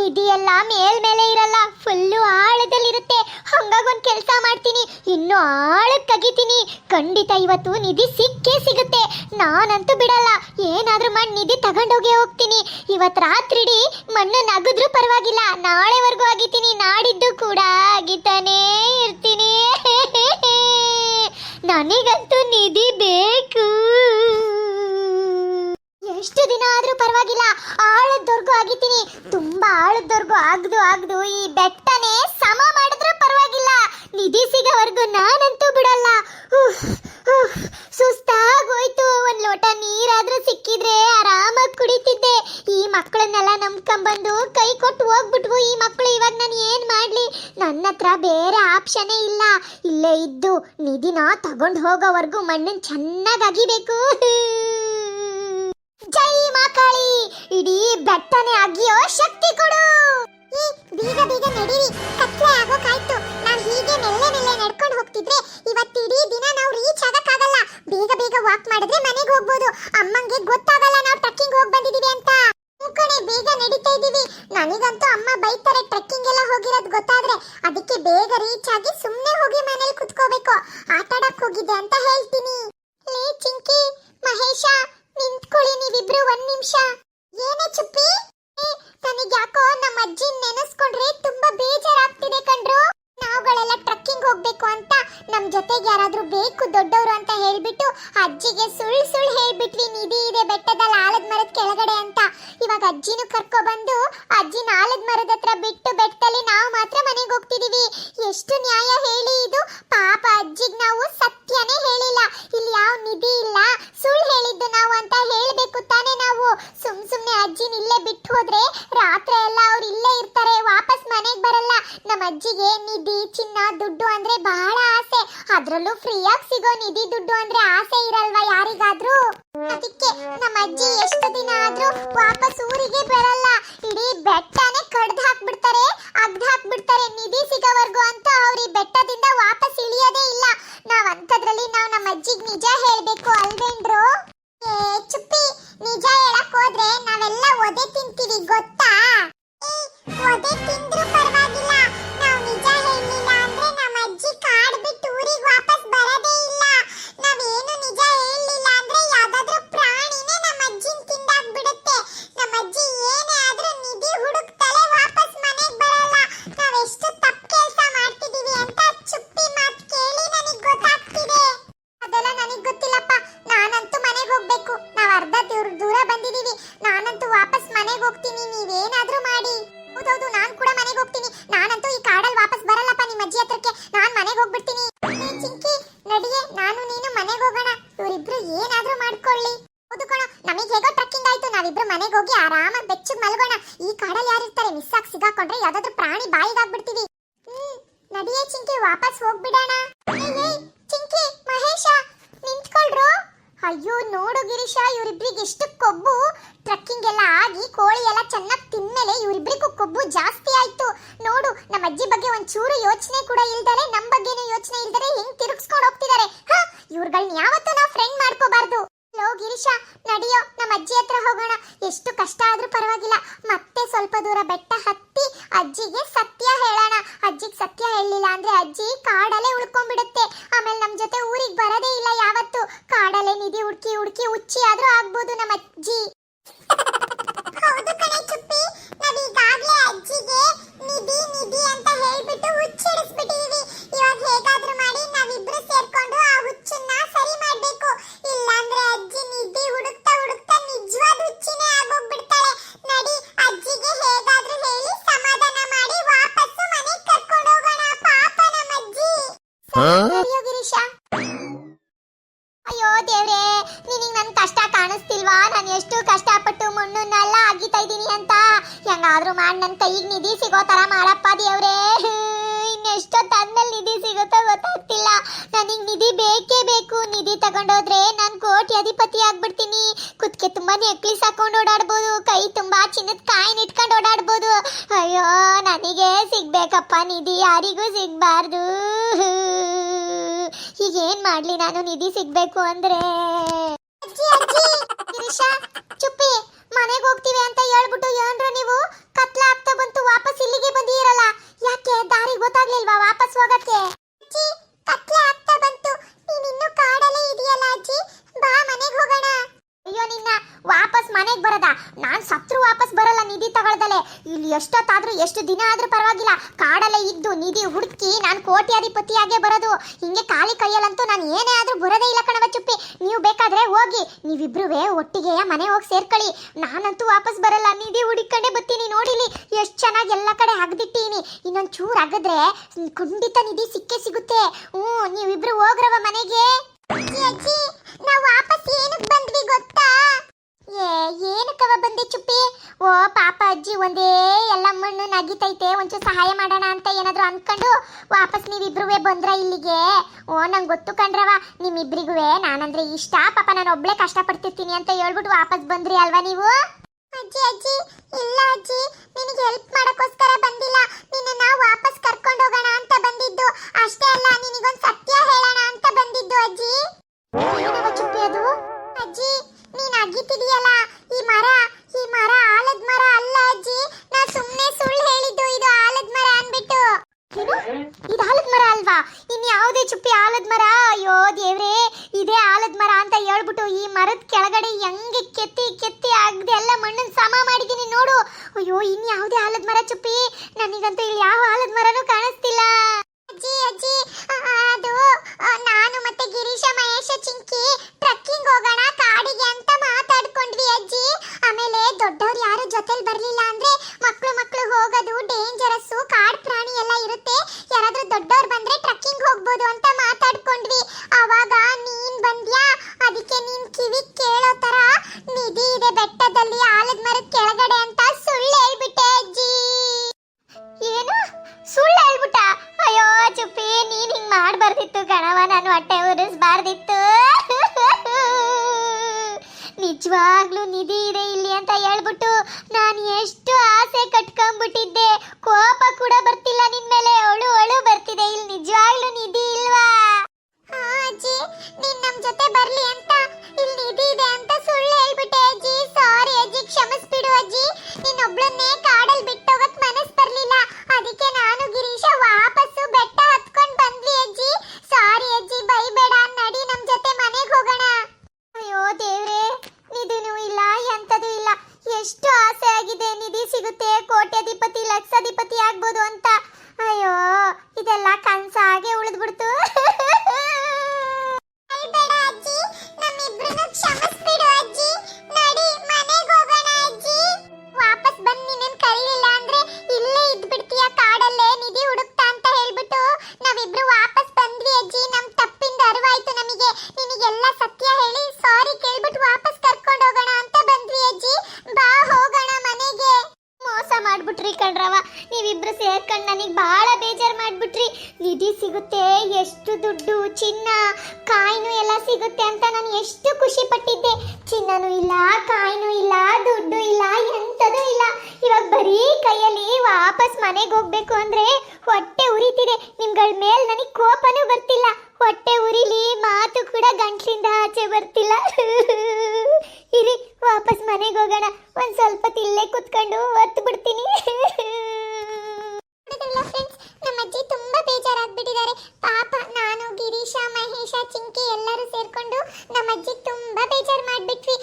ನಿಧಿ ಎಲ್ಲ ಮೇಲ್ಮೇಲೆ ಇರಲ್ಲ. ಫುಲ್ಲು ಆಳದಲ್ಲಿರುತ್ತೆ. ಹಂಗಾಗಿ ಒಂದು ಕೆಲಸ ಮಾಡ್ತೀನಿ. ಇನ್ನು ಆಳಕ್ಕೆ ತೆಗಿತೀನಿ ಖಂಡಿತ ಇವತ್ತು ನಿಧಿ ಸಿಕ್ಕೇ ಸಿಗುತ್ತೆ. ನಾನಂತೂ ಬಿಡಲ್ಲ. ಏನಾದರೂ ಮಾಡಿ ನಿಧಿ ತಗೊಂಡೋಗೇ ಹೋಗ್ತೀನಿ. ಇವತ್ತು ರಾತ್ರಿಡಿ ಮಣ್ಣು ಅಗಿದ್ರೂ ಪರವಾಗಿಲ್ಲ. ನಾಳೆವರೆಗೂ ಅಗಿತೀನಿ. ನಾಡಿದ್ದು ಕೂಡ ಆಗಿತಾನೇ ಇರ್ತೀನಿ. ನನಗಂತೂ ನಿಧಿ ಬೇಕು. ಎಷ್ಟು ದಿನ ಆದ್ರೂ ಪರವಾಗಿಲ್ಲ. ಆಳದವರೆಗೂ ಅಗಿತೀನಿ ತುಂಬಾ ಆಳದವರೆಗೂ ಆಗ್ದು ಆಗ್ದು ಈ ಬೆಟ್ಟನೇ ಸಮ ಮಾಡಿದ್ರೆ ಪರವಾಗಿಲ್ಲ. ನಿಧಿ ಸಿಗೋವರೆಗೂ ನಾನಂತೂ ಬಿಡಲ್ಲ. ಸುಸ್ತಾಗೋಯ್ತು. ಒಂದ್ ಲೋಟ ನೀರಾದ್ರೂ ಸಿಕ್ಕಿದ್ರೆ ಆರಾಮಾಗಿ ಕುಡಿತಿದ್ದೆ. ಈ ಮಕ್ಕಳನ್ನೆಲ್ಲ ನಂಬ್ಕೊಂಬಂದು ಕೈ ಕೊಟ್ಟು ಹೋಗ್ಬಿಟ್ವು ಈ ಮಕ್ಕಳು ಇವಾಗ ನಾನು ಏನ್ ಮಾಡ್ಲಿ? ನನ್ನ ಹತ್ರ ಬೇರೆ ಆಪ್ಷನೇ ಇಲ್ಲ. ಇಲ್ಲೇ ಇದ್ದು ನಿಧಿನ ತಗೊಂಡು ಹೋಗೋವರೆಗೂ ಮಣ್ಣನ್ ಚೆನ್ನಾಗಿ ಅಗಿಬೇಕು. ಜೈ ಮಾಕಾಳಿ ಇಡೀ ಬೆಟ್ಟನೆ ಅಗಿಯೋ ಶಕ್ತಿ ಕೊಡು. ಈ ಬೀಗ ಬೀಗ ನಡೀರಿ. ಕತ್ಲೆ ಆಗೋಕಾಯ್ತು. ನಾನು ಹೀಗೆ ಮೆಲ್ಲೆ ಮೆಲ್ಲೆ ನಡ್ಕೊಂಡು ಹೋಗ್ತಿದ್ರೆ ಇವತ್ತು ಇಡೀ ದಿನ ನಾವು ರೀಚ್ ಆಗಕ್ಕಾಗಲ್ಲ. ಬೇಗ ಬೇಗ ವಾಕ್ ಮಾಡಿದ್ರೆ ಮನೆಗೆ ಹೋಗ್ಬೋದು. ಅಮ್ಮಂಗೆ ಗೊತ್ತಾಗಲ್ಲ ನಾವು ಟ್ರಕ್ಕಿಂಗ್ ಹೋಗಿ ಬಂದಿದ್ದೀವಿ ಅಂತ. ಕಣೆ, ಬೇಗ ನಡೀತಾ ಇದೀವಿ ನನಗಂತೂ ಅಮ್ಮ ಬೈತಾರೆ ಟ್ರೆಕ್ಕಿಂಗ್ ಎಲ್ಲ ಹೋಗಿರೋದು ಗೊತ್ತಾದ್ರೆ. ಅದಕ್ಕೆ ಬೇಗ ರೀಚ್ ಆಗಿ ಸುಮ್ಮನೆ ಹೋಗಿ ಮನೇಲಿ ಕುತ್ಕೋಬೇಕು. ಆಟಾಡಕ್ ಹೋಗಿದ್ದೆ ಅಂತ ಹೇಳ್ತೀನಿ. ಲೇ ಚಿಂಕಿ, ಮಹೇಶ ನಿಂತ್ಕೊಳ್ಳಿ ನೀವಿಬ್ರು ಒಂದ್ ನಿಮಿಷ. ಏನೇ ಚುಪ್ಪಿ? ನನಗೆ ಯಾಕೋ ನಮ್ಮ ಅಜ್ಜಿ ನೆನೆಸ್ಕೊಂಡ್ರೆ ತುಂಬಾ ಬೇಜಾರಾಗ್ತಿದೆ ಕಣ್ರು. ನಾವುಗಳೆಲ್ಲ ಟ್ರಕ್ಕಿಂಗ್ ಹೋಗ್ಬೇಕು ಅಂತ ನಮ್ ಜೊತೆಗೆ ಯಾರಾದ್ರೂ ಬೇಕು ದೊಡ್ಡವರು ಅಂತ ಹೇಳ್ಬಿಟ್ಟು ಅಜ್ಜಿಗೆ ಸುಳ್ಳು ಸುಳ್ಳು ಹೇಳ್ಬಿಟ್ವಿ, ನಿಧಿ ಇದೆ ಬೆಟ್ಟದಲ್ಲಿ ಆಲದ ಮರದ ಕೆಳಗಡೆ ಅಂತ. ಇವಾಗ ಅಜ್ಜಿನೂ ಕರ್ಕೊ ಬಂದು ಅಜ್ಜಿನ ಆಲದ ಮರದ ಹತ್ರ ಬಿಟ್ಟು ಬೆಟ್ಟದಲ್ಲಿ ನಾವು ಮಾತ್ರ ಮನೆಗೆ ಹೋಗ್ತಿದೀವಿ. ಎಷ್ಟು ನ್ಯಾಯ ಹೇಳಿ ಇದು. ಪಾಪ ಅಜ್ಜಿಗೆ ನಾವು ಸತ್ಯನೇ ಹೇಳಿಲ್ಲ. ಇಲ್ಲಿ ಯಾವ ನಿಧಿ ಇಲ್ಲ. ಸುಳ್ಳು ಹೇಳಿದ್ದು ನಾವು ಅಂತ ಅಜ್ಜಿನ ಇಲ್ಲೇ ಬಿಟ್ಟು ಹೋದ್ರೆ ರಾತ್ರಿ ಎಲ್ಲ ಅವ್ರು ಇಲ್ಲೇ ಇರ್ತಾರೆ, ವಾಪಸ್ ಮನೆಗೆ ಬರಲ್ಲ. ನಮ್ಮ ಅಜ್ಜಿಗೆ ನಿಧಿ, ಚಿನ್ನ, ದುಡ್ಡು ಅಂದ್ರೆ ಬಹಳ ಆಸೆ. ಅದ್ರಲ್ಲೂ ಫ್ರೀಯಾಗಿ ಸಿಗೋ ನಿಧಿ, ದುಡ್ಡು ಅಂದ್ರೆ ಆಸೆ ಇರಲ್ವಾ ಯಾರಿಗಾದ್ರೂ? ಅದಕ್ಕೆ ನಮ್ಮ ಅಜ್ಜಿ ಎಷ್ಟು ದಿನ ಆದ್ರೂ ವಾಪಸ್ ಊರಿಗೆ ಬರಲ್ಲ. ಇಡೀ ಬೆಟ್ಟನೇ ಕಡ್ದು ಹೋಗಿ ಆರಾಮಾಗಿ ಬೆಚ್ಚಗ್ ಮಲ್ಗೋಣ. ಈ ಕಾಡಲ್ಲಿ ಯಾರಿರ್ತಾರೆ? ಮಿಸ್ ಆಗಿ ಸಿಗಾಕೊಂಡ್ರೆ ಯಾವ್ದಾದ್ರು ಪ್ರಾಣಿ ಬಾಯಿಗಾಗ್ಬಿಡ್ತೀವಿ. ಹ್ಮ್, ನಡಿಯೇ ಚಿಂಕಿ, ವಾಪಸ್ ಹೋಗ್ಬಿಡೋಣ. ಚಿಂಕಿ, ಮಹೇಶ, ನಿಂತ್ಕೊಳ್ರು. ಅಯ್ಯೋ, ನೋಡು ಗಿರೀಶ, ಇವರಿಬ್ರಿಗೆ ಎಷ್ಟು ಕೊಬ್ಬು. ಟ್ರಕ್ಕಿಂಗ್ ಎಲ್ಲ ಆಗಿ ಕೋಳಿ ಎಲ್ಲ ಚೆನ್ನಾಗಿ ತಿನ್ಮೇಲೆ ಇವರಿಬ್ರಿಗೂ ಕೊಬ್ಬು ಜಾಸ್ತಿ ಆಯ್ತು. ನೋಡು ನಮ್ಮ ಅಜ್ಜಿ ಬಗ್ಗೆ ಒಂಚೂರು ಯೋಚನೆ ಕೂಡ ಇಲ್ದರೆ ನಮ್ಮ ಬಗ್ಗೆನೂ ಯೋಚನೆ ಇಲ್ದರೆ ಹೆಂಗ್ ತಿರುಗಿಸ್ಕೊಂಡು ಹೋಗ್ತಿದ್ದಾರೆ ಹಾ, ಇವ್ರುಗಳ್ನ ಯಾವತ್ತೂ ನಾವು ಫ್ರೆಂಡ್ ಮಾಡ್ಕೋಬಾರ್ದು. ಲೋ ಗಿರೀಶ, ನಡಿಯೋ ನಮ್ಮ ಅಜ್ಜಿ ಹತ್ರ ಹೋಗೋಣ. ಎಷ್ಟು ಕಷ್ಟ ಆದ್ರೂ ಪರವಾಗಿಲ್ಲ. ಮತ್ತೆ ಸ್ವಲ್ಪ ದೂರ ಬೆಟ್ಟ ಹತ್ತಿ ಅಜ್ಜಿಗೆ ಸತ್ಯ ಹೇಳೋಣ. ಅಜ್ಜಿಗೆ ಸತ್ಯ ಹೇಳಲಿಲ್ಲ ಅಂದ್ರೆ ಅಜ್ಜಿ ಕಾಡಲ್ಲೇ ಉಳ್ಕೊಂಡ್ಬಿಡುತ್ತೆ. ಆಮೇಲೆ ನಮ್ಮ ಜೊತೆ ಊರಿಗೆ ಬರೋದೇ ಇಲ್ಲ ಯಾವತ್ತು. ಕಾಡಲ್ಲೇ ನಿಧಿ ಹುಡುಕಿ ಹುಡುಕಿ ಹುಚ್ಚಿ ಆದ್ರೂ ಆಗ್ಬೋದು ನಮ್ಮ ಅಜ್ಜಿ. ಅಯ್ಯೋ ಅಯ್ಯೋ ದೇವ್ರೇ ಕಷ್ಟ ಕಾಣಿಸ್ತಿಲ್ವಾ? ನಾನು ಎಷ್ಟು ಕಷ್ಟಪಟ್ಟು ಮಣ್ಣನ್ನೆಲ್ಲ ಅಗಿತಾ ಇದ್ದೀನಿ ಅಂತ. ಹೆಂಗಾದ್ರೂ ಮಾಡಿ ನನ್ನ ಕೈಗೆ ನಿಧಿ ಸಿಗೋ ತರ ಮಾಡಪ್ಪ ದೇವ್ರೇ. ತಂದಲ್ಲಿ ನಿಧಿ ಸಿಗುತ್ತೋ ಗೊತ್ತಾಗ್ತಿಲ್ಲ. ನನಗೆ ನಿಧಿ ಬೇಕೇ ಬೇಕು. ನಿಧಿ ತಗೊಂಡೋದ್ರೆ ಕುತ್ಕೆ ತುಂಬಾ ನೆಕ್ಲಿಸ್ ಹಾಕೊಂಡು ಓಡಾಡ್ಬೋದು, ಕೈ ತುಂಬಾ ಚಿನ್ನದ ಕಾಯಿನ ಇಟ್ಕೊಂಡು ಓಡಾಡ್ಬೋದು. ಅಯ್ಯೋ, ನನಗೆ ಸಿಗ್ಬೇಕಪ್ಪ ನಿಧಿ, ಯಾರಿಗೂ ಸಿಗ್ಬಾರ್ದು. ಈಗ ಏನ್ ಮಾಡ್ಲಿ ನಾನು ನಿಧಿ ಸಿಗ್ಬೇಕು ಅಂದ್ರೆ? ಚುಪ್ಪಿ, ಮನೆಗೆ ಹೋಗ್ತೀವಿ ಅಂತ ಹೇಳ್ಬಿಟ್ಟು ಏನ್ರು ನೀವು? ಕತ್ಲ ಆಗ್ತಾ ಬಂತು ಗೊತ್ತಾಗ್ಲಿಲ್ವಾ ವಾಪಸ್ ಹೋಗಕ್ಕೆ? ಕತ್ಲೆ ಆಗ್ತಾ ಬಂತು. ನೀನ್ ಇನ್ನೂ ಕಾಡಲ್ಲೇ ಇದೆಯಲ್ಲ ಅಜ್ಜಿ ಬಾ ಮನೆಗೆ ಹೋಗೋಣ ಅಯ್ಯೋ ನಿನ್ನ ವಾಪಸ್ ಮನೆಗೆ ಬರದ. ನಾನು ಸತ್ರು ವಾಪಸ್ ಬರಲ್ಲ ನಿಧಿ ತಗೊಳ್ದಲೆ. ಇಲ್ಲಿ ಎಷ್ಟೊತ್ತಾದ್ರೂ ಎಷ್ಟು ದಿನ ಆದ್ರೂ ಪರವಾಗಿಲ್ಲ. ಕಾಡಲ್ಲೇ ಇದ್ದು ನಿಧಿ ಹುಡುಕಿ ನಾನು ಕೋಟ್ಯಾಧಿಪತಿಯಾಗೆ ಬರೋದು. ಹಿಂಗೆ ಖಾಲಿ ಕೈಯಲ್ಲಂತೂ ನಾನು ಏನೇ ಆದ್ರೂ ಬರೋದೇ ಇಲ್ಲ ಕಣವ ಚುಪ್ಪಿ. ನೀವು ಬೇಕಾದ್ರೆ ಹೋಗಿ. ನೀವಿಬ್ರುವೇ ಒಟ್ಟಿಗೆ ಮನೆ ಹೋಗಿ ಸೇರ್ಕೊಳ್ಳಿ. ನಾನಂತೂ ವಾಪಸ್ ಬರಲ್ಲ. ನಿಧಿ ಹುಡುಕೊಂಡೇ ಬರ್ತೀನಿ ನೋಡಿಲಿ. ಎಷ್ಟು ಚೆನ್ನಾಗಿ ಎಲ್ಲ ಕಡೆ ಅಗ್ದಿಟ್ಟೀನಿ ಇನ್ನೊಂದು ಚೂರು ಅಗದ್ರೆ ಖಂಡಿತ ನಿಧಿ ಸಿಕ್ಕೇ ಸಿಗುತ್ತೆ. ಹ್ಞೂ, ನೀವಿಬ್ರು ಹೋಗ್ರವ ಮನೆಗೆ. ಅಜ್ಜಿ ನಾವು ವಾಪಸ್ ಏನಕ್ಕೆ ಬಂದ್ವಿ ಗೊತ್ತಾ? ಏ, ಏನಕ್ಕವ ಬಂದೆ ಚುಪ್ಪಿ? ಓ, ಪಾಪ ಅಜ್ಜಿ, ಒಂದೇ ಎಲ್ಲ ಮಣ್ಣು ನಗಿತೈತೆ, ಒಂಚೂರು ಸಹಾಯ ಮಾಡೋಣ ಅಂತ ಏನಾದ್ರು ಅಂದ್ಕೊಂಡು ವಾಪಸ್ ನೀವಿಬ್ರುವೆ ಬಂದ್ರ ಇಲ್ಲಿಗೆ? ಓ, ನಂಗೆ ಗೊತ್ತು ಕಣ್ರವ, ನಿಮ್ಮಿಬ್ರಿಗುವೆ. ನಾನಂದ್ರೆ ಇಷ್ಟ, ಪಾಪ ನಾನು ಒಬ್ಳೆ ಕಷ್ಟಪಡ್ತಿರ್ತೀನಿ ಅಂತ ಹೇಳ್ಬಿಟ್ಟು ವಾಪಸ್ ಬಂದ್ರಿ ಅಲ್ವಾ ನೀವು? ಅಜ್ಜಿ ಅಜ್ಜಿ, ಇಲ್ಲ ಅಜ್ಜಿ, ನಿನಗೆ ಹೆಲ್ಪ್ ಮಾಡಕ್ಕೋಸ್ಕರ ಬಂದಿಲ್ಲ. ಇದು? ಆಲದ ಮರ ಅಲ್ವಾ? ಇನ್ ಯಾವುದೇ ಚುಪ್ಪಿ ಆಲದ ಮರ? ಅಯ್ಯೋ ದೇವ್ರೇ, ಇದೇ ಆಲದ ಮರ ಅಂತ ಹೇಳ್ಬಿಟ್ಟು ಈ ಮರದ ಕೆಳಗಡೆ ಹೆಂಗೆ ಕೆತ್ತಿ ಕೆತ್ತಿ ಆಗದೆ ಎಲ್ಲ ಮಣ್ಣನ್ನು ಸಮ ಮಾಡಿದೀನಿ ನೋಡು. ಅಯ್ಯೋ, ಇನ್ ಯಾವುದೇ ಆಲದ ಮರ ಚುಪ್ಪಿ? ನನಗಂತೂ ಇಲ್ಲಿ ಯಾವ ಆಲದ ಮರನೂ ಕಾಣಿಸ್ತಿಲ್ಲ. ಅಜ್ಜಿ ಅಜ್ಜಿ ಅದು ನಿಜವಾಗ್ಲೂ ನಿಧಿ ಇದೆ ಇಲ್ಲಿ ಅಂತ ಹೇಳ್ಬಿಟ್ಟು ನಾನು ಎಷ್ಟು ಆಸೆ ಕಟ್ಕೊಂಡ್ಬಿಟ್ಟಿದ್ದೆ. ಕೋಪ ಕೂಡ ಬರ್ತಿಲ್ಲ ನಿನ್ ಮೇಲೆ. ಅಳು ಅಳು ಬರ್ತಿದೆ. ಇಲ್ಲಿ ನಿಜವಾಗ್ಲೂ ನಿಧಿ ಇಲ್ವಾ? ಅಜ್ಜಿ, ನೀನ್ ನಮ್ ಜೊತೆ ಬರ್ಲಿ ಅಂತ ಎಷ್ಟು ದುಡ್ಡು, ಚಿನ್ನ, ಕಾಯಿನು ಎಲ್ಲ ಸಿಗುತ್ತೆ ಅಂತ ನಾನು ಎಷ್ಟು ಖುಷಿ ಪಟ್ಟಿದ್ದೆ. ಚಿನ್ನನೂ ಇಲ್ಲ, ಕಾಯಿನೂ ಇಲ್ಲ, ದುಡ್ಡು ಇಲ್ಲ, ಎಂಥದೂ ಇಲ್ಲ. ಇವಾಗ ಬರೀ ಕೈಯಲ್ಲಿ ವಾಪಸ್ ಮನೆಗೆ ಹೋಗ್ಬೇಕು ಅಂದ್ರೆ ಹೊಟ್ಟೆ ಉರಿತಿದೆ. ನಿಮ್ಗಳ ಮೇಲೆ ನನಗೆ ಕೋಪನೂ ಬರ್ತಿಲ್ಲ. ಹೊಟ್ಟೆ ಉರಿಲಿ ಮಾತು ಕೂಡ ಗಂಟ್ಲಿಂದ ಆಚೆ ಬರ್ತಿಲ್ಲ. ಇರಿ, ವಾಪಸ್ ಮನೆಗೆ ಹೋಗೋಣ. ಒಂದ್ ಸ್ವಲ್ಪ ತಿಲ್ಲೇ ಕುತ್ಕೊಂಡು ಹೊತ್ತು ಬಿಡ್ತೀನಿ. ಫ್ರೆಂಡ್ಸ್ ಅಜ್ಜಿ ತುಂಬಾ ಬೇಜಾರಾಗ್ಬಿಟ್ಟಿದ್ದಾರೆ. ಪಾಪ ಗಿರೀಶ ಮಹೇಶ ಚಿಂಕಿ ಎಲ್ಲರೂ ಸೇರ್ಕೊಂಡು ನಮ್ಮ ಅಜ್ಜಿ ತುಂಬಾ ಬೇಜಾರು ಮಾಡ್ಬಿಟ್ವಿ.